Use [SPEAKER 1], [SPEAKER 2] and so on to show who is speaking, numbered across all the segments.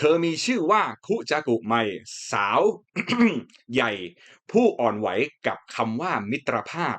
[SPEAKER 1] เธอมีชื่อว่าคุจากุไมสาว ใหญ่ ผู้อ่อนไหวกับคำว่ามิตรภาพ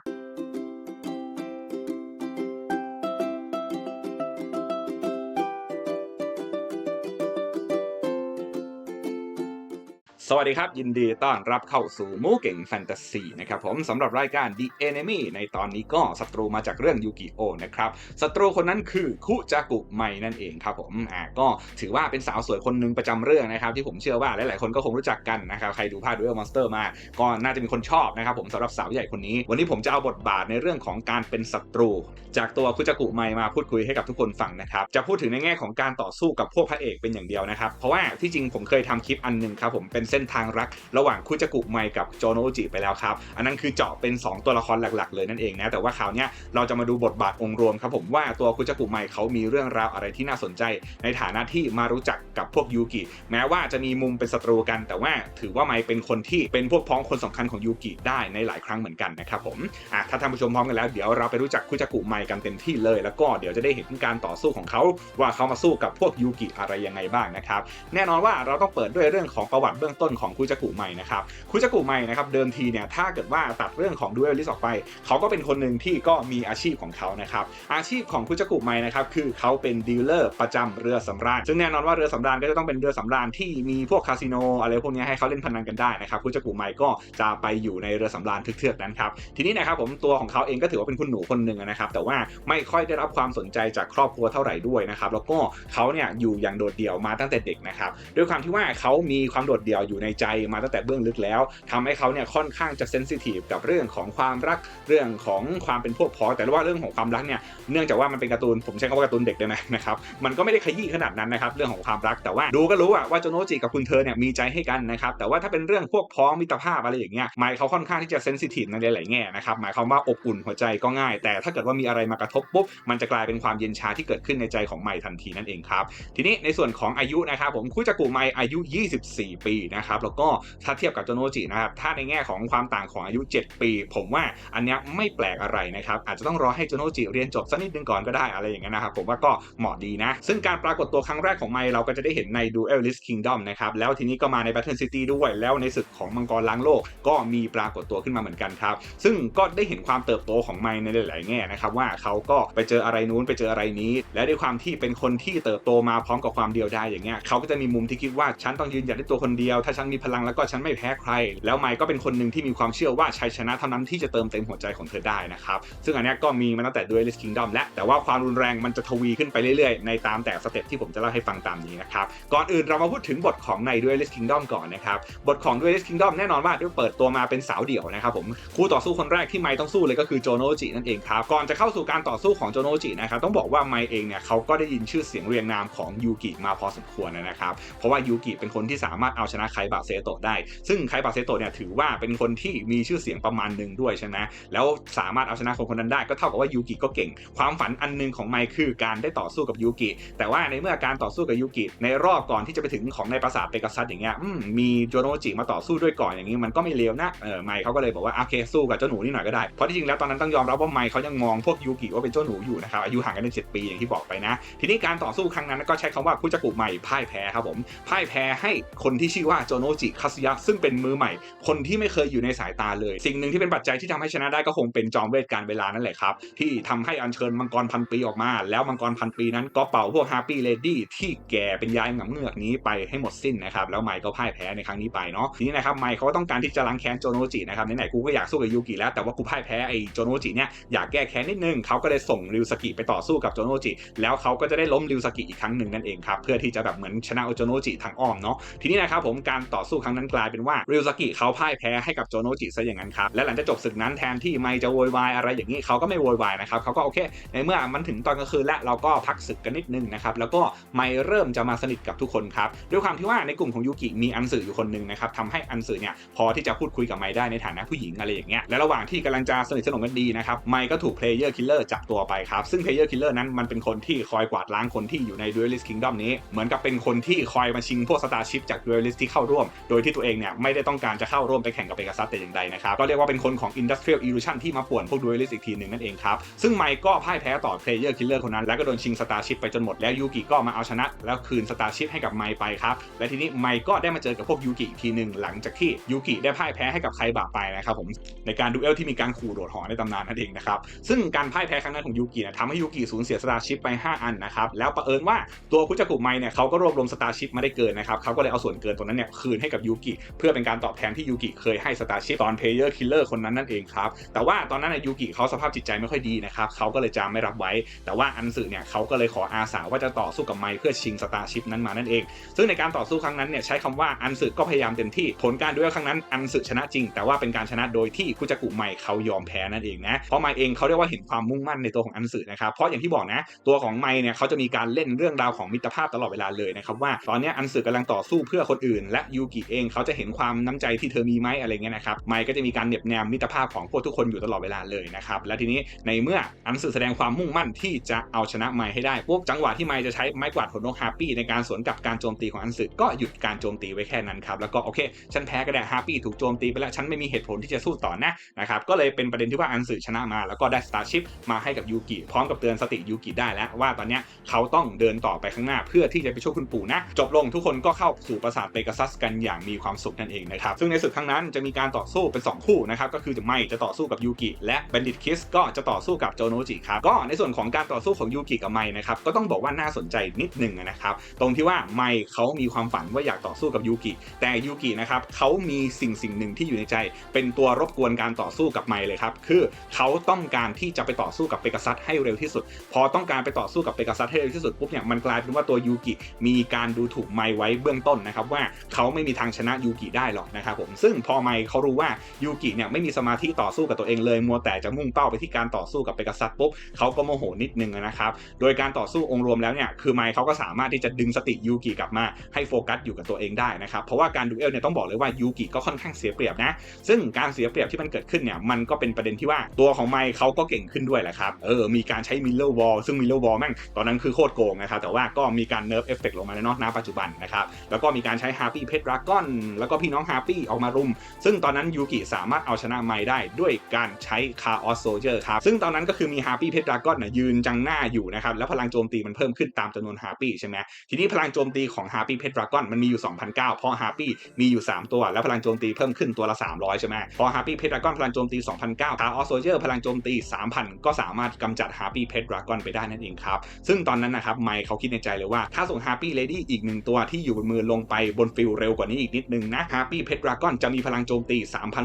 [SPEAKER 1] สวัสดีครับ ยินดีต้อนรับเข้าสู่มูเก่งแฟนตาซีนะครับผมสำหรับรายการ The Enemy ในตอนนี้ก็ศัตรูมาจากเรื่องยูกิโอนะครับศัตรูคนนั้นคือคุจากุไมนั่นเองครับผมอ่าก็ถือว่าเป็นสาวสวยคนหนึ่งประจำเรื่องนะครับที่ผมเชื่อว่าหลาย ๆ คนก็คงรู้จักกันนะครับใครดูภาคดูเอลมอนสเตอร์มาก็น่าจะมีคนชอบนะครับผมสำหรับสาวใหญ่คนนี้ วันนี้ผมจะเอาบทบาทในเรื่องของการเป็นศัตรู จากตัวคุจากุไมมาพูดคุยให้กับทุกคนฟังนะครับจะพูดถึงในแง่ของการต่อสู้กับพวกพระเอกเป็นอย่างเดียวนะครับเพราะว่าที่จริงผมเคยทำคลิปอันนึงครับผมเป็นเส้นทางรัก ระหว่างคุจากุไมกับโจโนอุจิไปแล้วครับ อันนั้นคือเจาะเป็น 2 ตัวละครหลักๆ เลยนั่นเองนะ แต่ว่าคราวนี้เราจะมาดูบทบาทองค์รวมครับผมว่าตัวคุจากุไมเขามีเรื่องราวอะไรที่น่าสนใจ ในฐานะที่มารู้จักกับพวกยูกิ แม้ว่าจะมีมุมเป็นศัตรูกัน แต่ว่าถือว่าไมเป็นคนที่เป็นพวกพ้องคนสำคัญของยูกิได้ในหลายครั้งเหมือนกันนะครับผมอะถ้าท่านผู้ชมพร้อมกันแล้วเดี๋ยวเราไปรู้จักคุจากุไมกันเต็มที่เลย แล้วก็เดี๋ยวจะได้เห็นการต่อสู้ของเขาว่าเขามาสู้กับพวกยูกิอะไรยังไงบ้างนะครับแน่นอนว่าเราต้องเปิดด้วยเรื่องของประวัติเบื้องต้นของคุจากุไม่นะครับคุจากุไม่นะครับเดิมทีเนี่ยถ้าเกิดว่าตัดเรื่องของดูเอลลิสออกไป เขาก็เป็นคนหนึ่งที่ก็มีอาชีพของเขานะครับอาชีพของคุจากุไม่นะครับคือเขาเป็นดีลเลอร์ประจำเรือสำราญซึ่งแน่นอนว่าเรือสำราญก็จะต้องเป็นเรือสำราญที่มีพวกคาสิโนอะไรพวกนี้ให้เขาเล่นพนันกันได้นะครับคุจากุไม่ก็จะไปอยู่ในเรือสำราญเทือกๆนั้นครับทีนี้นะครับผมตัวของเขาเองก็ถือว่าเป็นคุณหนูคนหนึ่งนะครับแต่ว่าไม่ค่อยได้รับความสนใจจากครอบครัวเท่าไหร่ด้วยนะครับแล้วก็เขาเนี่ยอยู่อย่างโดดเดี่ยวมาตั้งแต่เด็กนะครับด้วยความที่ว่าเขามีความโดดเดี่ยวอยู่ในใจมาตั้งแต่เบื้องลึกแล้วทำให้เขาเนี่ยค่อนข้างจะเซนซิทีฟกับเรื่องของความรักเรื่องของความเป็นพวกพ้องแต่ว่าเรื่องของความรักเนี่ยเนื่องจากว่ามันเป็นการ์ตูนผมใช้คำว่าการ์ตูนเด็กได้ไหมนะครับมันก็ไม่ได้ขยี้ขนาดนั้นนะครับเรื่องของความรักแต่ว่าดูก็รู้อะว่าโจโนจิกับคุณเธอเนี่ยมีใจให้กันนะครับแต่ว่าถ้าเป็นเรื่องพวกพ้องมิตรภาพอะไรอย่างเงี้ยหมายเขาค่อนข้างที่จะเซนซิทีฟในหลายๆแง่นะครับหมายความว่าอบอุ่นหัวใจก็ง่าย แต่ถ้าเกิดว่ามีอะไรมากระทบปุ๊บมันจะกลายเป็นความเย็นชาที่เกิดขึ้นในใจของไมทันทีนั่นเองครับทีนี้ในส่วนของอายุนะครับผมคุจกุไมอายุ 24 ปีนะครับแล้วก็ถ้าเทียบกับโจโนจินะครับถ้าในแง่ของความต่างของอายุ 7 ปี ผมว่าอันนี้ไม่แปลกอะไรนะครับอาจจะต้องรอให้โจโนจิเรียนจบสักนิดนึงก่อนก็ได้อะไรอย่างเงี้ยนะครับผมว่าก็เหมาะดีนะ ซึ่งการปรากฏตัวครั้งแรกของไมเราก็จะได้เห็นใน Duelist Kingdom นะครับแล้วทีนี้ก็มาใน Battle City ด้วยแล้วในศึกของมังกรล้างโลก ก็มีปรากฏตัวขึ้นมาเหมือนกันครับซึ่งก็ได้เห็นความเติบโตของไมในหลาย ๆ แง่นะครับว่าเขาก็ไปเจออะไรนู้นไปเจออะไรนี้ และด้วยความที่เป็นคนที่เติบโตมาพร้อมกับความเดียวดายอย่างเงี้ยเขาก็จะมีมุมที่คิดว่าฉันต้องยืนหยัดด้วยตัวคนเดียวถ้าฉันมีพลังแล้วก็ฉันไม่แพ้ใคร แล้วไมค์ก็เป็นคนหนึ่งที่มีความเชื่อว่าชัยชนะเท่านั้นที่จะเติมเต็มหัวใจของเธอได้นะครับซึ่งอันนี้ก็มีมาตั้งแต่ Duelist Kingdom และแต่ว่าความรุนแรงมันจะทวีขึ้นไปเรื่อยๆ ในตามแต่สเต็ปที่ผมจะเล่าให้ฟังตามนี้นะครับก่อนอื่นเรามาพูดถึงบทของใน Duelist Kingdom ก่อนนะครับบทของ Duelist Kingdom แน่นอนว่าด้วยเปิดตัวมาเป็นสาวเดี่ยวนะครับผมคู่ต่อสู้คนแรกที่ไมค์ต้องสู้เลยก็คือโจโนจินั่นเองครับก่อนจะเข้าสู่การต่อสู้ของโจโนจินะครับต้องบอกว่าไมเองเนี่ยเขาก็ได้ยินชื่อเสียงเรียงนามของยูกิมาพอสมควรนะครับเพราะว่ายูกิเป็นคนที่สามารถเอาชนะไคบะเซโตได้ ซึ่งไคบะเซโตเนี่ยถือว่าเป็นคนที่มีชื่อเสียงประมาณหนึ่งด้วยใช่ไหมแล้วสามารถเอาชนะคนคนนั้นได้ก็เท่ากับว่ายูกิก็เก่ง ความฝันอันหนึงของไมค์คือการได้ต่อสู้กับยูกิ แต่ว่าในเมื่อการต่อสู้กับยูกิ ในรอบก่อนที่จะไปถึงของในปราสาทเปกัสซัสอย่างเงี้ยมมีโจโนจิมาต่อสู้ด้วยก่อนอย่างงี้มันก็ไม่เลวนะเออไมค์เขาก็เลยบอกว่าโอเคสู้กับเจ้าหนูนี่หน่อยก็ได้เพราะที่จริงแล้วตอนนั้นต้องยอมรับว่าไมค์เขายังมองพวกยูกิว่าเป็นเจ้าหนูอยู่นะครับอายุห่างกันเป็นเจ็ดปีอย่างที่บอกไปนะ ทีนี้การต่อสู้ครั้งนั้นก็ใช้คำว่าคุจักุไมพ่ายแพ้ครับผมพ่ายแพ้ให้คนที่ชื่อว่าโจโนจิคาสึยะซึ่งเป็นมือใหม่ คนที่ไม่เคยอยู่ในสายตาเลย สิ่งหนึ่งที่เป็นปัจจัยที่ทำให้ชนะได้ก็คงเป็นจอมเวทการเวลานั่นแหละครับ ที่ทำให้อัญเชิญมังกรพันปีออกมา แล้วมังกรพันปีนั้นก็เป่าพวกฮาร์ปี้เลดี้ที่แก่เป็นยายหงำเงือกนี้ไปให้หมดสิ้นนะครับแล้วไมค์ก็พ่ายแพ้ในครั้งนี้ไปเนาะทีนี้นะครับไมค์เขาก็ต้องการที่จะล้างแค้นโจโนจินะครับไหนๆกูก็อยากสู้กับยูกิแล้วแต่ว่ากูพ่ายแพ้ไอ้โจโนจิเนี่ยอยากแก้แค้นนิดนึงเขาก็เลยส่งริวสกิไปต่อสู้กับโจโนจิแล้วเขาก็จะได้ล้มริวสกิอีกครั้งหนึ่งนั่นเองครับเพื่อที่จะแบบเหมือนชนะโจโนจิทางอ้อมเนาะทีนี้นะครับผมการต่อสู้ครั้งนั้นกลายเป็นว่าริวสกิเขาพ่ายแพ้ให้กับโจโนจิซะอย่างนั้นครับและหลังจากจบศึกนั้นแทนที่ไมค์จะโวยวายอะไรอย่างนี้เขาก็ไม่โวยวายนะครับเขาก็โอเค ในเมื่อมันถึงตอนกลางคืนแล้วเราก็พักศึกกันนิดนึงนะครับแล้วก็ไมค์เริ่มจะมาสนิทกับทุกคนครับด้วยความที่ว่าในกลุ่มของยูกิมีอันสื่ออยู่คนหนึ่งนะครับทำให้อันสื่อเนี่ยพอที่จะพูดคุยกับไมได้ในฐานะผู้หญิงอะไรอย่างเงี้ยและระหว่างที่กำลังจะสนิทสนมกันดีนะครับไมก็ถูกเพลเยอร์คิลเลอร์จับตัวไปครับซึ่งเพลเยอร์คิลเลอร์นั้นมันเป็นคนที่คอยกวาดล้างคนที่อยู่ใน Duelist Kingdom นี้เหมือนกับเป็นคนที่คอยมาชิงพวกสตาร์ชิพจาก Duelist ที่เข้าร่วม โดยที่ตัวเองเนี่ยไม่ได้ต้องการจะเข้าร่วมไปแข่งกับเปกัสซัสแต่อย่างใดนะครับก็เรียกว่าเป็นคนของ Industrial Illusion ที่มาป่วนพวกดูเอลิสอีกทีหนึ่งนั่นเองครับซึ่งไมค์ก็พ่ายแพ้ต่อ Player Killer คนนั้นแล้วก็โดนชิงสตาร์ชิพไปจนหมดแล้วยูกิก็มาเอาชนะ แล้วคืนสตาร์ชิพให้กับไมค์ไปครับและทีนี้ไมค์ก็ได้มาเจอกับพวกยูกิอีกทีหนึ่งหลังจากที่ยูกิได้พ่ายแพ้ให้กับไคบะไปนะครับผมในการดูเอลที่มีการขู่โดดหอในตำนานนั่นเองนะครับซึ่งการพ่ายแพ้ครั้งนั้นของยูกิเนี่ยทำให้ยูกิสูญเสียสตาร์ชิพไป 5 อันนะครับแล้วประเอิญว่าตัวคุจักุไมเนี่ยเขาก็รวบรวมสตาร์ชิพมาได้เกินนะครับเขาก็เลยเอาส่วนเกินตรงนั้นเนี่ยคืนให้กับยูกิเพื่อเป็นการตอบแทนที่ยูกิเคยให้สตาร์ชิพตอนเพลเยอร์คิลเลอร์คนนั้นนั่นเองครับแต่ว่าตอนนั้นยูกิเขาสภาพจิตใจไม่ค่อยดีนะครับเขาก็เลยจามไม่รับไว้ แต่ว่าอันสึเนี่ยเขาก็เลยขออาสาว่าจะต่อสู้กับไมค์เพื่อชิงสตาร์ชิพนั้นมานั่นเอง ซึ่งในการต่อสู้ครั้งนั้นเนี่ยใช้คำว่าอันสึก็พยายามเต็มที่ผลการด้วยครั้งนั้นอันสึชนะจริง แต่ว่าเป็นการชนะโดยที่คุจักุไมค์เขายอมแพ้นั่นเองนะเพราะไมค์เองเขาเรียกว่าเห็นความมุ่งมั่นในตัวของอันสึนะครับเพราะอย่างที่บอกนะตัวของไมเนี่ยเขาจะมีการเล่นเรื่องราวของมิตรภาพตลอดเวลาเลยนะครับว่าตอนนี้อันสึกำลังต่อสู้เพื่อคนอื่น และยูกิเองเขาจะเห็นความน้ำใจที่เธอมีไหมอะไรเงี้ยนะครับไมค์ก็จะมีการเน็บแนมมิตรภาพของพวกทุกคนอยู่ตลอดเวลาเลยนะครับและทีนี้ในเมื่ออันสึแสดงความมุ่งมั่นที่จะเอาชนะไมค์ให้ได้ปุ๊บจังหวะที่ไมค์จะใช้ไม้กวาดผลนกฮาร์ปี้ในการสวนกับการโจมตีของอันสึก็หยุดการโจมตีไว้แค่นั้นครับแล้วก็โอเคฉันแพ้ก็ได้ฮาร์ปี้ถูกโจมตีไปแล้วฉันไม่มีเหตุผลที่จะสู้ต่อนะนะครับก็เลยเป็นประเด็นที่ว่าอันสึชนะมา แล้วก็ได้สตาร์ชิพมาให้กับยูกิพร้อมกับเตือนสติยูกิได้แล้วว่าตอนนี้เขาต้องเดินต่อไปข้างหน้าเพื่อที่จะไปช่วยคุณปู่นะจบลงทุกคนก็เข้าสู่ปราสาทเปกัสซัสกันอย่างมีความสุขนั่นเองนะครับ ซึ่งในศึกครั้งนั้นจะมีการต่อสู้เป็น 2 คู่นะครับ ก็คือจะไม่จะต่อสู้กับยูกิและแบนดิตคิสก็จะต่อสู้กับโจโนจิครับ ก็ในส่วนของการต่อสู้ของยูกิกับไม่นะครับ ก็ต้องบอกว่าน่าสนใจนิดหนึ่งนะครับ ตรงที่ว่าไม่เขามีความฝันว่าอยากต่อสู้กับยูกิ แต่ยูกินะครับเขามีสิ่งสิ่งหนึ่งที่อยู่ในใจ เป็นตัวรบกวนการต่อสู้กับไม่เลยครับ คือเขาต้องการที่จะไปต่อสู้กับเปกัสซัสให้เร็วที่สุด พอต้องการไปต่อสู้กับเปกัสซัสให้เร็วที่สุดปุ๊บเนี่ย มันกลายเป็นว่าตัวยูกิมีการดูถูกไมไว้เบื้องต้นนะครับว่าเขาไม่มีทางชนะยูกิได้หรอกนะครับผมซึ่งพอไมเขารู้ว่ายูกิเนี่ยไม่มีสมาธิต่อสู้กับตัวเองเลย มัวแต่จะมุ่งเป้าไปที่การต่อสู้กับเปกัสซัสปุ๊บเขาก็โมโหนิดนึงนะครับโดยการต่อสู้องค์รวมแล้วเนี่ยคือไมเขาก็สามารถที่จะดึงสติยูกิกลับมาให้โฟกัสอยู่กับตัวเองได้นะครับเพราะว่าการดูเอลเนี่ยต้องบอกเลยว่ายูกิก็ค่อนข้างเสียเปรียบนะซึ่งการเสียเปรียบที่มันเกิดขึ้นเนี่ยมันก็เป็นประเด็นที่ว่าตัวของไมเขาก็เก่งขึ้นด้วยแหละครับเออมีการใช้มิลเลอร์วอลซึ่งมิลเลอร์วอลแม่งตอนนั้นคือโคตรโกงนะครับแต่ว่าก็มีการเนิร์ฟเอฟเฟกลงมาในนอกณปัจจุบันนะครับแล้วก็มีการใช้ฮาร์ปี้เพชรดราก้อนแล้วก็พี่น้องฮาร์ปี้ออกมารุม ซึ่งตอนนั้นยูกิสามารถเอาชนะไมได้ด้วยการใช้คาออสโซเจอร์ครับ ซึ่งตอนนั้นก็คือมีฮาร์ปี้เพชรดราก้อนยืนจังหน้าอยู่นะครับ แล้วพลังโจมตีมันเพิ่มขึ้นตามจำนวนฮาร์ปี้ใช่ไหมทีนี้พลังโจมตีของฮาร์ปี้เพชรดราก้อนมันมีอยู่2,009เพราะฮาร์ปี้มีอยู่ 3 ตัว แล้วพลังโจมตีเพิ่มขึ้นตัวละ 300 ใช่ไหมพอฮาร์ปี้เพชรดราก้อนพลังโจมตี2,009คาออสโซเจอร์พลังโจมตี 3,000 ก็สามารถกำจัดฮาร์ปี้เพชรดราก้อนไปได้นั่นเองครับซึ่งตอนนั้นนะครับไมค์เขาคิดในใจเลยว่าถ้าส่งฮาร์ปี้เลดี้อีกหนึ่งตัวที่อยู่บนมือลงไปบนฟิลเร็วกว่านี้อีกนิดนึงนะฮาร์ปี้เพชรดราก้อนจะมีพลังโจมตี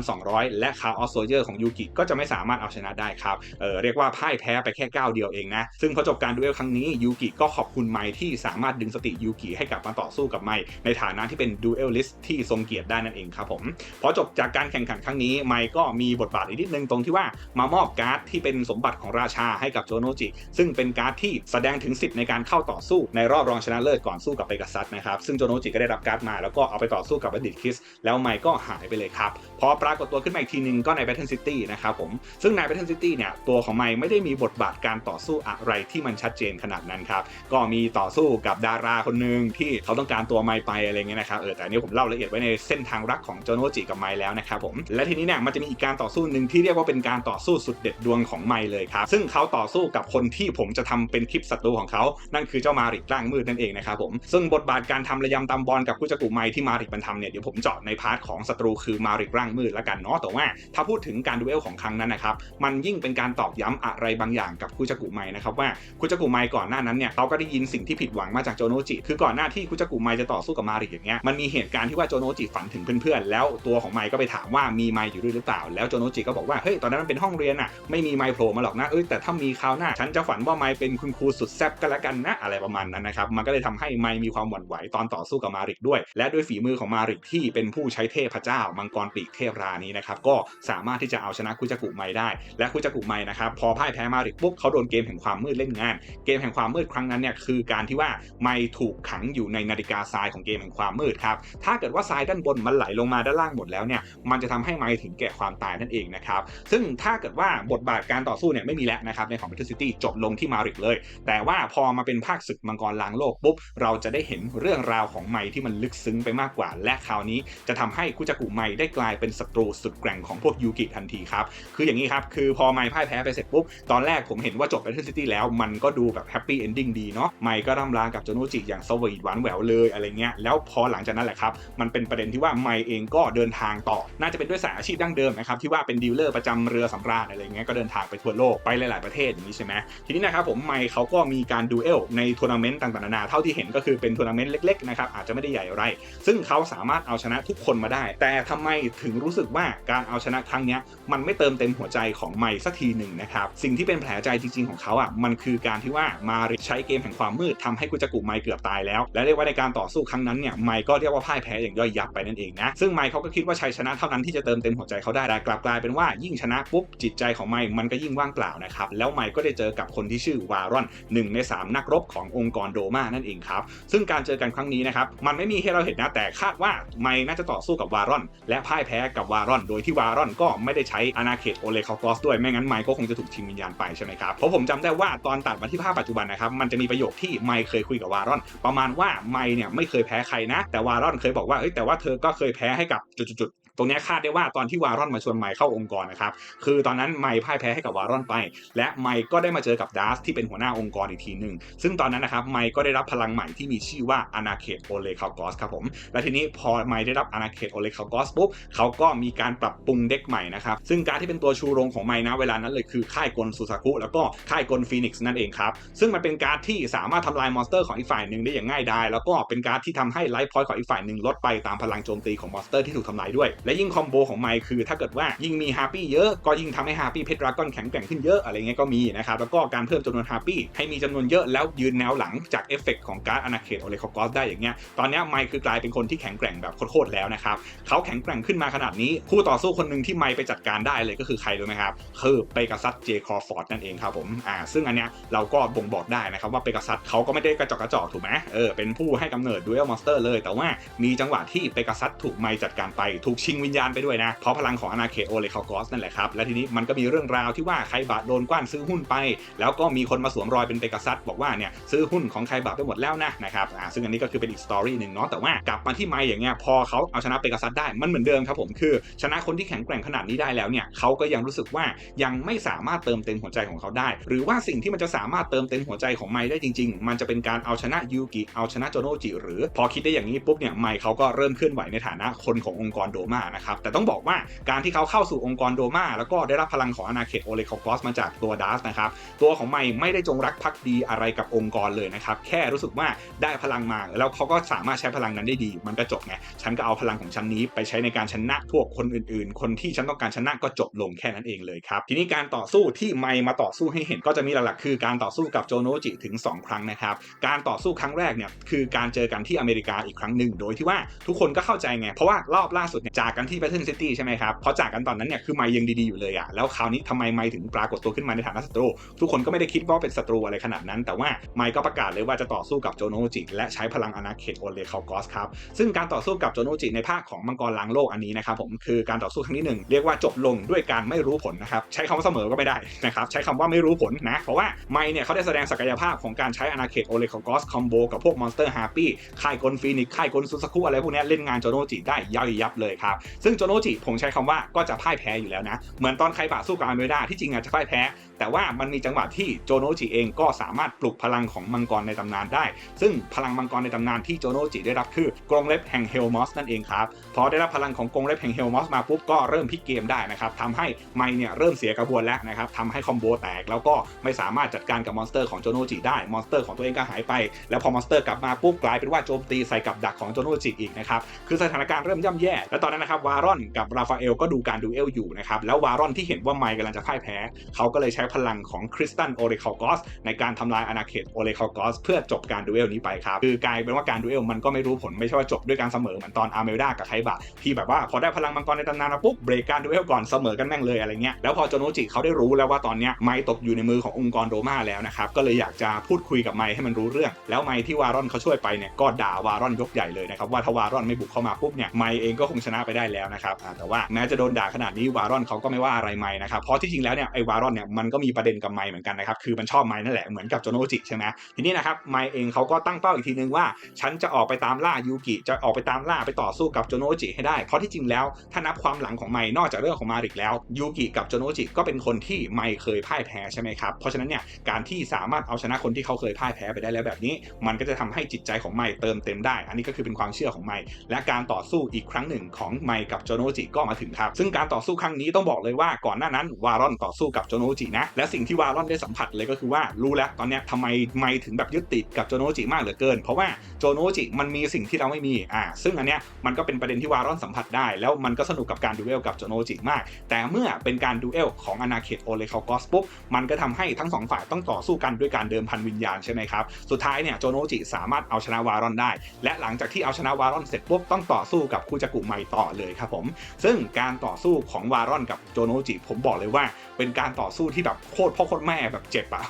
[SPEAKER 1] 3,200 และคาออสโซเจอร์ของยูกิก็จะไม่สามารถเอาชนะได้ครับเออเรียกว่าพ่ายแพ้ไปแค่ก้าวเดียวเองนะ ซึ่งพอจบการดูเอลครั้งนี้ยูกิก็ขอบคุณไมที่สามารถดึงสติยูกิให้กลับมาต่อสู้กับไมในฐานะที่เป็นดูเอลลิสที่ทรงเกียรติได้นั่นเองครับผมพอจบจากการแข่งขันครั้งนี้ไมก็มีบทบาทอีกนิดนึงตรงที่ว่ามามอบการ์ดที่เป็นสมบัติของราชาให้กับโจโนจิซึ่งเป็นการ์ดที่แสดงถึงสิทธิ์ในการเข้าต่อสู้ในรอบรองชนะเลิศก่อนสู้กับเปกัสซัสนะครับซึ่งโจโนจิก็ได้รับการ์ดมาแล้วก็เอาไปต่อสู้กับบัณฑิตคิส แล้วไมค์ก็หายไปเลยครับ พอปรากฏตัวขึ้นมาอีกทีนึงก็ใน Battle City นะครับผม ซึ่งใน Battle City เนี่ยตัวของไมค์ไม่ได้มีบทบาทการต่อสู้อะไรที่มันชัดเจนขนาดนั้นครับ ก็มีต่อสู้กับดาราคนหนึ่งที่เขาต้องการตัวไมค์ไปอะไรเงี้ยนะครับ เออแต่อันนี้ผมเล่าละเอียดไว้ในเส้นทางรักของโจโนจิกับไมค์แล้วนะครับผม และทีนี้เนี่ยมันจะมีอีกการต่อสู้หนึ่งที่เรียกว่าเป็นการต่อสู้สุดเด็ดดวงของไมค์เลยครับซึ่งเขาต่อสู้กับคนที่ผมจะทำเป็นคลิปศัตรูของเขา นั่นคือเจ้ามาริกร่างมืดนั่นเองนะครับผมซึ่งบทบาทการทำระยำตำบอลกับคุจักุไมที่มาริกมันทำเนี่ยเดี๋ยวผมเจาะในพาร์ทของศัตรูคือมาริกร่างมืดละกันเนาะแต่ว่าถ้าพูดถึงการดูเอลของครั้งนั้นนะครับมันยิ่งเป็นการตอกย้ำอะไรบางอย่างกับคุจักุไมนะครับว่าคุจักุไมก่อนหน้านั้นเนี่ยเขาก็ได้ยินสิ่งที่ผิดหวังมาจากโจโนจิคือก่อนหน้าที่คุจักุไมจะต่อสู้กับมาริกอย่างเงี้ยมันมีเหตุการณ์ที่ว่าโจโนจิฝันถึงเพื่อนๆแล้วตัวของไมก็ไปถามว่ามีไมอยู่ด้วยหรือเปล่า แล้วโจโนจิก็บอกว่าเฮ้ยตอนนั้นมันเป็นห้องเรียนอะไม่มีไมโผล่มาหรอกนะเอ้ยแต่ถ้ามีคราวหน้าฉันจะฝันว่าไมเป็นคุณครูสุดแซ่บก็แล้วกันนะอะไรประมาณนั้นนะครับมันก็เลยทำให้ไมมีความหวั่นไหวตอนต่อสู้กับมาริกด้วย และด้วยฝีมือของมาริกที่เป็นผู้ใช้เทพเจ้า มังกรปีกเทพรานี้นะครับก็สามารถที่จะเอาชนะคุจักุไมได้ และคุจักุไมนะครับพอพ่ายแพ้มาริกปุ๊บเขาโดนเกมแห่งความมืดเล่นงาน เกมแห่งความมืดครั้งนั้นเนี่ยคือการที่ว่าไมค์ถูกขังอยู่ในนาฬิกาทรายของเกมแห่งความมืดครับถ้าเกิดว่าทรายด้านบนมันไหลลงมาด้านล่างหมดแล้วเนี่ยมันจะทำให้ไมถึงแก่ความตายนั่นเองนะครับซึ่งถ้าเกิดว่าบทบาทการต่อสู้เนี่ยไม่มีแล้วนะครับในของ Battle City จบลงที่มาริกเลย แต่ว่าพอมาเป็นภาคศึกมังกรล้างโลกปุ๊บเราจะได้เห็นเรื่องราวของไมที่มันลึกซึ้งไปมากกว่า และคราวนี้จะทำให้คุจักุไมได้กลายเป็นศัตรูสุดแกร่งของพวกยูกิทันทีครับ คืออย่างนี้ครับ คือพอไมพ่ายแพ้ไปเสร็จปุ๊บ ตอนแรกผมเห็นว่าจบ Battle City แล้วมันก็ดูแบบแฮปปี้เอนดิ้งดีเนาะไมก็ร่ำลากับโจโนจิอย่างสวีทหวานแหววเลยอะไรเงี้ยแล้วพอหลังจากนั้นแหละครับมันเป็นประเด็นที่ว่าไมเองก็เดินทางต่อ น่าจะเป็นด้วยสายอาชีพดั้งเดิมนะครับที่ว่าเป็นดีลเลอร์ประจำเรือสำราญอะไรเงี้ยก็เดินทางไปทั่วโลกไปหลาย ๆประเทศอย่างนี้ใช่ไหมทีนี้นะครับผมไมเขาก็มีการดูเอลในทัวร์นาเมนต์ต่างๆนานาเท่าที่เห็นก็คือเป็นทัวร์นาเมนต์เล็กๆนะครับอาจจะไม่ได้ใหญ่อะไรซึ่งเขาสามารถเอาชนะทุกคนมาได้ แต่ทำไมถึงรู้สึกว่าการเอาชนะครั้งนี้มันไม่เติมเต็มหัวใจของไมค์สักทีหนึ่งนะครับ สิ่งที่เป็นแผลใจจริง ๆ ของเขาอะมันคือการที่ว่ามาใช้เกมแห่งความมืดทำให้กุจกุไมค์เกือบตายแล้ว และเรียกว่าในการต่อสู้ครั้งนั้นเนี่ยไมค์ก็เรียกว่าพ่ายแพ้อย่างย่อยยับไปนั่นเองนะซึ่งไมค์เขาก็คิดว่าชัยชนะเท่านั้นที่จะเติมเต็มหัวใจเขาได้แต่กลับกลายเป็นว่ายิ่งชนะปุ๊บจิตใจของไมค์มันก็ยิ่งว่างเปล่านะครับแล้วไมค์ก็ได้เจอกับคนที่ชื่อวารอนหนึ่งในสามนักรบขององค์กรโดมานั่นเองครับซึ่งการเจอกันครั้งนี้นะครับมันไม่มีให้เราเห็นนะแต่คาดว่าไมน่าจะต่อสู้กับวารอน และพ่ายแพ้กับวารอน โดยที่วารอนก็ไม่ได้ใช้อาณาเขตโอเลคาลกอสด้วยไม่งั้นไมก็คงจะถูกชิงวิญญาณไปใช่ไหมครับเพราะผมจำได้ว่าตอนตัดมาที่ภาพปัจจุบันนะครับมันจะมีประโยคที่ไมเคยคุยกับวารอน ประมาณว่าไมเนี่ยไม่เคยแพ้ใครนะ แต่วารอนเคยบอกว่าเอ้ยแต่ว่าเธอก็เคยแพ้ให้กับจุดๆ ตรงนี้คาดได้ว่าตอนที่วารอนมาชวนไมค์เข้าองค์กรนะครับคือตอนนั้นไมค์พ่ายแพ้ให้กับวารอนไป และไมค์ก็ได้มาเจอกับดาร์สที่เป็นหัวหน้าองค์กรอีกทีหนึ่งซึ่งตอนนั้นนะครับไมค์ก็ได้รับพลังใหม่ที่มีชื่อว่าอาณาเขตโอเลคากอสครับผมและทีนี้พอไมค์ได้รับอาณาเขตโอเลคากอสปุ๊บเขาก็มีการปรับปรุงเด็กใหม่นะครับซึ่งการที่เป็นตัวชูโรงของไมค์นะเวลานั้นเลยคือค่ายกลซูซากุแล้วก็ค่ายกลฟีนิกซ์นั่นเองครับซึ่งมันเป็นการที่สามารถทำลายมอนสเตอร์ของอีกฝ่ายหนึ่งได้อย่างง่ายดายแล้วก็เป็นการที่ทำให้ไลฟ์พอยต์ของอีกฝ่ายหนึ่งลดไปตามพลังโจมตีของมอนสเตอร์ที่ถูกทำลายด้วยและยิ่งคอมโบของไมค์คือ ถ้าเกิดว่ายิ่งมีฮาร์ปี้เยอะก็ยิ่งทำให้ฮาร์ปี้เพชรดราก้อนแข็งแกร่งขึ้นเยอะอะไรเงี้ยก็มีนะครับแล้วก็การเพิ่มจำนวนฮาร์ปี้ให้มีจำนวนเยอะแล้วยืนแนวหลังจากเอฟเฟกต์ของการ์ดอนาเขตโอเลคอกอสได้อย่างเงี้ยตอนนี้ไมค์คือกลายเป็นคนที่แข็งแกร่งแบบโคตรแล้วนะครับเขาแข็งแกร่งขึ้นมาขนาดนี้คู่ต่อสู้คนหนึ่งที่ไมค์ไปจัดการได้เลยก็คือใครรู้ไหมครับคือเปกัสซัสเจคอฟอร์ดนั่นเองครับผมอ่าซึ่งอันเนี้ยเราก็บ่งบอกได้นะครับว่าเปกัสซัสเขาก็ไม่ได้กระจอกกระจอกถูกไหมเออเป็นผู้ให้กำเนิดดูเอลมอนสเตอร์เลย แต่ว่ามีจังหวะที่เปกัซัสถูกไมค์จัดการไปถูกชิงวิญญาณไปด้วยนะ เพราะพลังของอนาเขตโอเลคากอสนั่นแหละครับ และทีนี้มันก็มีเรื่องราวที่ว่าใครบาโดนกว้านซื้อหุ้นไป แล้วก็มีคนมาสวมรอยเป็นเปกัสซัสบอกว่าเนี่ยซื้อหุ้นของใครบาไปหมดแล้วนะนะครับอ่าซึ่งอันนี้ก็คือเป็นอีกสตอรี่หนึ่งเนาะแต่ว่ากลับมาที่ไมค์อย่างเงี้ยพอเขาเอาชนะเปกัสซัสได้มันเหมือนเดิมครับผมคือชนะคนที่แข็งแกร่งขนาดนี้ได้แล้วเนี่ยเขาก็ยังรู้สึกว่ายังไม่สามารถเติมเต็มหัวใจของเขาได้ หรือว่าสิ่งที่มันจะสามารถเติมเต็มหัวใจของไมค์ได้จริง ๆ มันจะเป็นการเอาชนะยูกิเอาชนะโจโนจิหรือพอคิดได้อย่างนี้ปุ๊บเนี่ยไมเขาก็เริ่มเคลื่อนไหวในฐานะคนขององค์กรโดมานะครับแต่ต้องบอกว่าการที่เขาเข้าสู่องค์กรโดมาแล้วก็ได้รับพลังของอาณาเขตโอเลคอกอสมาจากตัวดัสนะครับตัวของไมค์ไม่ได้จงรักภักดีอะไรกับองค์กรเลยนะครับแค่รู้สึกว่าได้พลังมาแล้วเขาก็สามารถใช้พลังนั้นได้ดี มันก็จบไงฉันก็เอาพลังของฉันนี้ไปใช้ในการชนะพวกคนอื่นๆ คนที่ฉันต้องการชนะก็จบลงแค่นั้นเองเลยครับทีนี้การต่อสู้ที่ไมค์มาต่อสู้ให้เห็นก็จะมีหลักๆคือการต่อสู้กับโจโนจิถึง 2 ครั้งนะครับการต่อสู้ครั้งแรกเนี่ยคือการเจอกันที่อเมริกาอีกครั้งหนึ่งโดยที่ว่าทุกคนก็เข้าใจไงเพราะว่ารอบล่าสุดเนี่ยจากกันที่ Battle City ใช่ไหมครับพอจากกันตอนนั้นเนี่ยคือไมยังดีๆอยู่เลยอะแล้วคราวนี้ทำไมไมค์ถึงปรากฏตัวขึ้นมาในฐานะศัตรู ทุกคนก็ไม่ได้คิดว่าเป็นศัตรูอะไรขนาดนั้น แต่ว่าไมค์ก็ประกาศเลยว่าจะต่อสู้กับโจโนจิ และใช้พลังอาณาเขตโอเลคาลกอสครับซึ่งการต่อสู้กับโจโนจิในภาคของมังกรล้างโลกอันนี้นะครับผมคือการต่อสู้ครั้งที่หนึ่งเรียกว่าจบลงด้วยการไม่รู้ผลนะครับใช้คำว่าเสมอก็ไม่ได้นะครับใช้คำว่าไม่รู้ผลนะเพราะว่าไมค์เนี่ยเขาได้แสดงศักยภาพของการใช้อาณาเขตโอเลคาลกอสคอมโบกับพวกมอนสเตอร์ฮาร์ปี้ค่ายกลฟีนิกค่ายกลซูซากุอะไรพวกนี้เล่นงานโจโนจิได้ย่อยยับเลยครับซึ่งโจโนจิผมใช้คำว่าก็จะพ่ายแพ้อยู่แล้วนะ เหมือนตอนใครบาสู้กับอเมริกาที่จริงอาจจะพ่ายแพ้ แต่ว่ามันมีจังหวะที่โจโนจิเองก็สามารถปลุกพลังของมังกรในตำนานได้ ซึ่งพลังมังกรในตำนานที่โจโนจิได้รับคือกรงเล็บแห่งเฮลมอสนั่นเองครับพอได้รับพลังของกรงเล็บแห่งเฮลมอสมาปุ๊บก็เริ่มพลิกเกมได้นะครับทำให้ไมเนี่ยเริ่มเสียกระบวนแล้วนะครับทำให้คอมโบแตกแล้วก็ไม่สามารถจัดการกับมอนสเตอร์ของโจโนจิได้มอนสเตอร์ของตัวเองก็หายไป แล้วพอมอนสเตอร์กลับมาปุ๊บกลายเป็นว่าโจมตีใส่กับดักของโจโนจิอีกนะครับคือสถานการณ์เริ่มย่ำแย่ แล้วตอนนั้นนะครับวารอนกับราฟาเอลก็ดูการดูเอลอยู่นะครับแล้ววารอนที่เห็นว่าไมกำลังจะพ่ายแพ้ เขาก็เลยใช้พลังของคริสตันโอเรคาลกอสในการทำลายอาณาเขตโอเรคาลกอสเพื่อจบการดูเอลนี้ไปครับ คือกลายเป็นว่าการดูเอลมันก็ไม่รู้ผลไม่ใช่ว่าจบด้วยการเสมอเหมือนตอนอาร์เมลดากับไคบะที่แบบว่าพอได้พลังมังกรในตำนานมาปุ๊บเบรกการดูเอลก่อนเสมอกันแม่งเลยอะไรเงี้ยแล้วพอโจโนจิเขาได้รู้แล้วว่าตอนเนี้ยไมตกอยู่ในมือขององค์กรโดมาแล้วนะครับก็เลยอยากจะพูดคุยกับไมให้มันรู้เรื่อง แล้วไมที่วารอนเขาช่วยไปเนี่ยก็ด่าวารอนยกใหญ่เลยนะครับว่าถ้าวารอนไม่บุกเข้ามาปุ๊บเนี่ยไมเองก็คงชนะไปได้แล้วนะครับแต่ว่าแม้จะโดนด่าขนาดนี้วารอนเขาก็ไม่ว่าอะไรไมค์นะครับเพราะที่จริงแล้วเนี่ยไอ้วารอนเนี่ยมันก็มีประเด็นกับไมค์เหมือนกันนะครับคือมันชอบไมค์นั่นแหละเหมือนกับโจโนจิใช่ไหมทีนี้นะครับไมค์เองเขาก็ตั้งเป้าอีกทีนึงว่า ฉันจะออกไปตามล่ายูกิจะออกไปตามล่าไปต่อสู้กับโจโนจิให้ได้เพราะที่จริงแล้วถ้านับความหลังของไมค์นอกจากเรื่องของมาริกแล้วยูกิกับโจโนจิก็เป็นคนที่ไมค์เคยพ่ายแพ้ใช่ไหมครับเพราะฉะนั้นเนี่ยการที่สามารถเอาชนะคนที่เขาเคยพ่ายแพ้ไปได้แล้วแบบนี้ มันก็จะทำให้จิตใจของไมค์เติมเต็มได้ อันนี้ก็คือเป็นความเชื่อของไมค์และการต่อสู้อีกครั้งหนึ่งของไมค์กับโจโนจิก็มาถึงครับ ซึ่งการต่อสู้ครั้งนี้ต้องบอกเลยว่าก่อนหน้านั้นวารอนต่อสู้กับโจโนจินะ และสิ่งที่วารอนได้สัมผัสเลยก็คือว่ารู้แล้วตอนนี้ทำไมไมค์ถึงแบบยึดติดกับโจโนจิมากเหลือเกิน เพราะว่าโจโนจิมันมีสิ่งที่เราไม่มีอ่าซึ่งอันเนี้ยมันก็เป็นประเด็นที่วารอนสัมผัสได้ แล้วมันก็สนุกกับการดูเอลกับโจโนจิมาก แต่เมื่อเป็นการดูเอลของอนาเขตโอเลคากอสปุ๊บมันก็ทำให้ทั้งสองฝ่ายต้องต่อสู้กันด้วยการเดิมพันวิญญาณใช่ไหมครับสุดท้ายเนี่ยโจโนจิสามารถเอาชนะวารอนได้ และหลังจากที่เอาชนะวารอนเสร็จปุ๊บต้องต่อสู้กับคูจักุไมต่อเลยครับผม ซึ่งการต่อสู้ของวารอนกับโจโนจิผมบอกเลยว่าเป็นการต่อสู้ที่แบบโคตรพ่อโคตรแม่แบบเจ็บอะ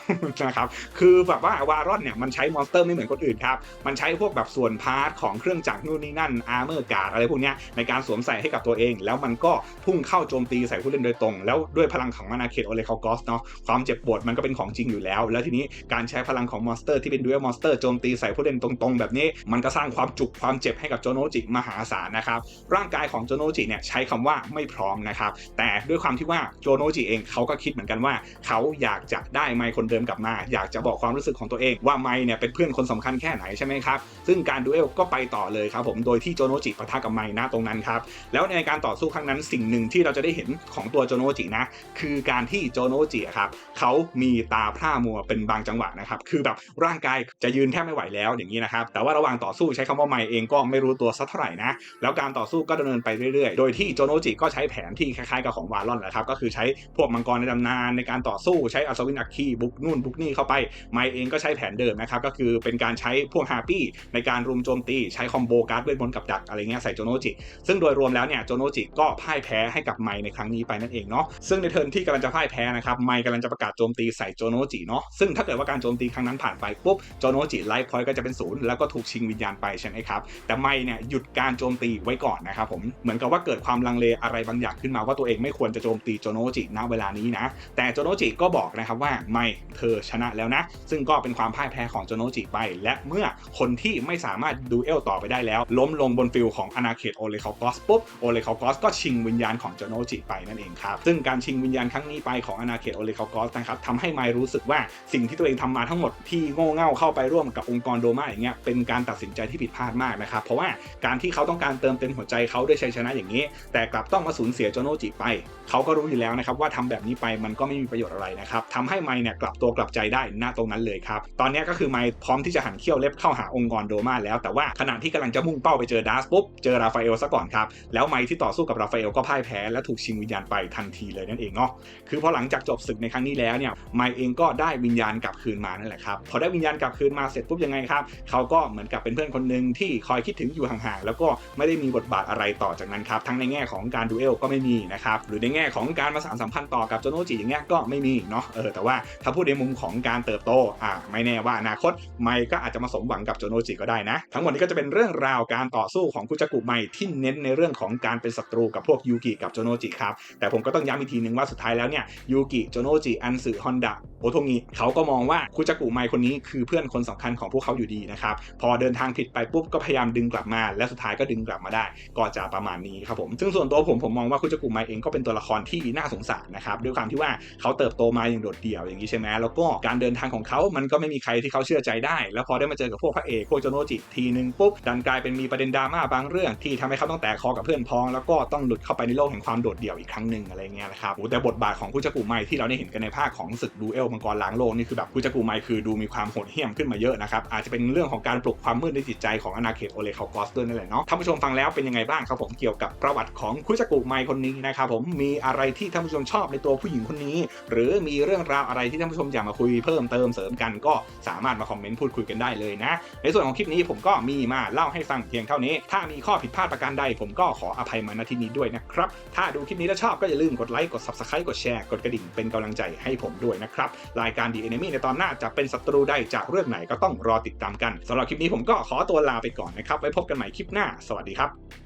[SPEAKER 1] นะครับคือแบบว่าวารอนเนี่ยมันใช้มอนสเตอร์ไม่เหมือนคนอื่นครับมันใช้พวกแบบส่วนพาร์ทของเครื่องจักรนู่นนี่นั่นอาร์เมอร์การ์ดอะไรพวกเนี้ยในการสวมใส่ให้กับตัวเอง แล้วมันก็พุ่งเข้าโจมตีใส่ผู้เล่นโดยตรง แล้วด้วยพลังของมานาเคตโอเลคากอสเนาะความเจ็บปวดมันก็เป็นของจริงอยู่แล้ว แล้วทีนี้การใช้พลังของมอนสเตอร์ที่เป็นดูเอลมอนสเตอร์โจมตีใส่ผู้เล่นตรงๆ แบบนี้ มันก็สร้างความจุกความเจ็บให้กับโจโนจิมหาศาลนะครับร่างกายของโจโนจิเนี่ยใช้คำว่าไม่พร้อมนะครับแต่ด้วยความที่ว่าโจโนจิเองเขาก็คิดเหมือนกันว่า เขาอยากจะได้ไมค์คนเดิมกลับมา อยากจะบอกความรู้สึกของตัวเองว่าไมค์เนี่ยเป็นเพื่อนคนสำคัญแค่ไหนใช่ไหมครับ ซึ่งการดูเอลก็ไปต่อเลยครับผมโดยที่โจโนจิปะทะกับไมค์นะตรงนั้นครับแล้วในการต่อสู้ครั้งนั้นสิ่งหนึ่งที่เราจะได้เห็นของตัวโจโนจินะ คือการที่โจโนจิครับเขามีตาพร่ามัวเป็นบางจังหวะนะครับคือแบบร่างกายจะยืนแทบไม่ไหวแล้วอย่างนี้นะครับแต่ว่าระหว่างต่อสู้ใช้คำว่าไมค์เองก็ไม่รู้ตัวสักเท่าไหร่นะแล้วการต่อสู้ก็ดำเนินไปเรื่อยๆ โดยที่โจโนจิก็ใช้แผนที่คล้ายๆกับของวารอนแหละครับก็คือใช้พวกมังกรในตำนานในการต่อสู้ใช้อัศวินอัคคีบุกนู่นบุกนี่เข้าไปไมเองก็ใช้แผนเดิมนะครับก็คือเป็นการใช้พวกฮาร์ปี้ในการรุมโจมตีใช้คอมโบการ์ดเวทมนต์กับดักอะไรเงี้ยใส่โจโนจิซึ่งโดยรวมแล้วเนี่ยโจโนจิก็พ่ายแพ้ให้กับไมในครั้งนี้ไปนั่นเองเนาะซึ่งในเทิร์นที่กำลังจะพ่ายแพ้นะครับไมกำลังจะประกาศโจมตีใส่โจโนจิเนาะซึ่งถ้าเกิดว่าการโจมตีครั้งนั้นผ่านไปปุ๊บโจโนจิไลฟ์พอยต์ก็จะเป็นศูนย์แล้วก็ถูกชิงวิญญาณไปใช่ไหมครับแต่ไมเนี่ยหยุดการโจมตีไว้ก่อนนะครับผมเหมือนกับว่าเกิดความลังเลอะไรบางอย่างขึ้นมาว่าตัวเองไม่ควรจะโจมตีโจโนจิณเวลานี้นะ แต่โจโนจิก็บอกนะครับว่าไม่เธอชนะแล้วนะ ซึ่งก็เป็นความพ่ายแพ้ของโจโนจิไป และเมื่อคนที่ไม่สามารถดูเอลต่อไปได้แล้ว ล้มลงบนฟิลของอนาเขตโอเลคากอสปุ๊บโอเลคากอสก็ชิงวิญญาณของโจโนจิไปนั่นเองครับซึ่งการชิงวิญญาณครั้งนี้ไปของอนาเขตโอเลคากอสนะครับทำให้ไมรู้สึกว่าสิ่งที่ตัวเองทำมาทั้งหมดที่โง่เง่าเข้าไปร่วมกับองค์กรโดมาอย่างเงี้ยเป็นการตัดสินใจที่ผิดพลาดมากนะครับเพราะว่าการที่เขาต้องการเติมเต็มหัวใจเขาด้วยชัยชนะอย่างนี้ แต่กลับต้องมาสูญเสียโจโนจิไป เขาก็รู้อยู่แล้วนะครับว่าทำแบบนี้ไปมันก็ไม่มีประโยชน์อะไรนะครับทำให้ไมค์เนี่ยกลับตัวกลับใจได้ณตรงนั้นเลยครับ ตอนนี้ก็คือไมค์พร้อมที่จะหันเขี้ยวเล็บเข้าหาองค์กรโดมาแล้ว แต่ว่าขณะที่กำลังจะมุ่งเป้าไปเจอดาร์สปุ๊บเจอราฟาเอลซะก่อนครับ แล้วไมค์ที่ต่อสู้กับราฟาเอลก็พ่ายแพ้และถูกชิงวิญญาณไปทันทีเลยนั่นเองเนาะคือพอหลังจากจบศึกในครั้งนี้แล้วเนี่ยไมค์เองก็ได้วิญญาณกลับคืนมานั่นแหละครับพอได้วิญญาณกลับคืนมาเสร็จปุ๊บยังไงครับเขาก็เหมือนกับเป็นเพื่อนคนหนึ่งที่คอยคิดถึงอยู่ห่างๆแล้วก็ไม่ได้มีบทบาทอะไรต่อจากนั้นครับทั้งในแง่ของการดูเอลก็ไม่มีนะครับหรือในแง่ของการมาสานสัมพันธ์ต่อกับโจโนจิอย่างเงี้ยก็ไม่มีเนาะเออแต่ว่าถ้าพูดในมุมของการเติบโตอ่าไม่แน่ว่าอนาคตไมค์ก็อาจจะมาสมหวังกับโจโนจิก็ได้นะ ทั้งหมดนี้ก็จะเป็นเรื่องราวการต่อสู้ของคุจักุไมที่เน้นในเรื่องของการเป็นศัตรูกับพวกยูกิกับโจโนจิครับแต่ผมก็ต้องย้ำอีกทีนึงว่าสุดท้ายแล้วเนี่ยยูกิโจโนจิอันสึฮอนดะโอโทงิเขาก็มองว่าคุจักุไมคนนี้คือเพื่อนคนสำคัญของพวกเขาอยู่ดีนะครับพอเดินทางผิดไปปุ๊บก็พยายามดึงกลับมา และสุดท้ายก็ดึงกลับมาได้ ก็จะประมาณนี้ครับผมซึ่งส่วนตัวผมผมมองว่าคุจักุไมเองก็เป็นตัวละครที่น่าสงสารนะครับด้วยความที่ว่าเขาเติบโตมาอย่างโดดเดี่ยวอย่างนี้ใช่ไหมแล้วก็การเดินทางของเขามันก็ไม่มีใครที่เขาเชื่อใจได้ แล้วพอได้มาเจอกับพวกพระเอกพวกโจโนจิทีนึงปุ๊บดันกลายเป็นมีประเด็นดราม่าบางเรื่อง ที่ทำให้เขาต้องแตกคอกับเพื่อนพ้อง แล้วก็ต้องหลุดเข้าไปในโลกแห่งความโดดเดี่ยวอีกครั้งหนึ่งอะไรเงี้ยนะครับแต่บทบาทของคุจักุไมที่เราได้เห็นกันในภาคของศึกดูเอลมังกรล้างโลกนี่คือแบบคุจักุไมคือดูมีความโหดเหี้ยมขึ้นมาเยอะนะครับอาจจะเป็นเรื่องของการปลุกความมืดในจิตใจของอนาเขตโอเลคากอสด้วยนั่นแหละเนาะท่านผู้ชมฟังแล้วเป็นยังไงบ้างครับผมเกี่ยวกับประวัติของคุจักุไมคนนี้นะครับผมมีอะไรที่ท่านผู้ชมชอบในตัวผู้หญิงคนนี้ หรือมีเรื่องราวอะไรที่ท่านผู้ชมอยากมาคุยเพิ่มเติมเสริมกันก็สามารถมาคอมเมนต์พูดคุยกันได้เลยนะ ในส่วนของคลิปนี้ผมก็มีมาเล่าให้ฟังเพียงเท่านี้ ถ้ามีข้อผิดพลาดประการใด ผมก็ขออภัยมาณที่นี้ด้วยนะครับ ถ้าดูคลิปนี้แล้วชอบก็อย่าลืมกดไลค์กด subscribe กดแชร์กดกระดิ่งเป็นกำลังใจให้ผมด้วยนะครับรายการ The Enemy ในตอนหน้าจะเป็นศัตรูใดจากเรื่องไหนก็ต้องรอติดตามกันสำหรับคลิปนี้ผมก็ขอตัวลาไปก่อนนะครับไว้พบกันใหม่คลิปหน้า สวัสดีครับ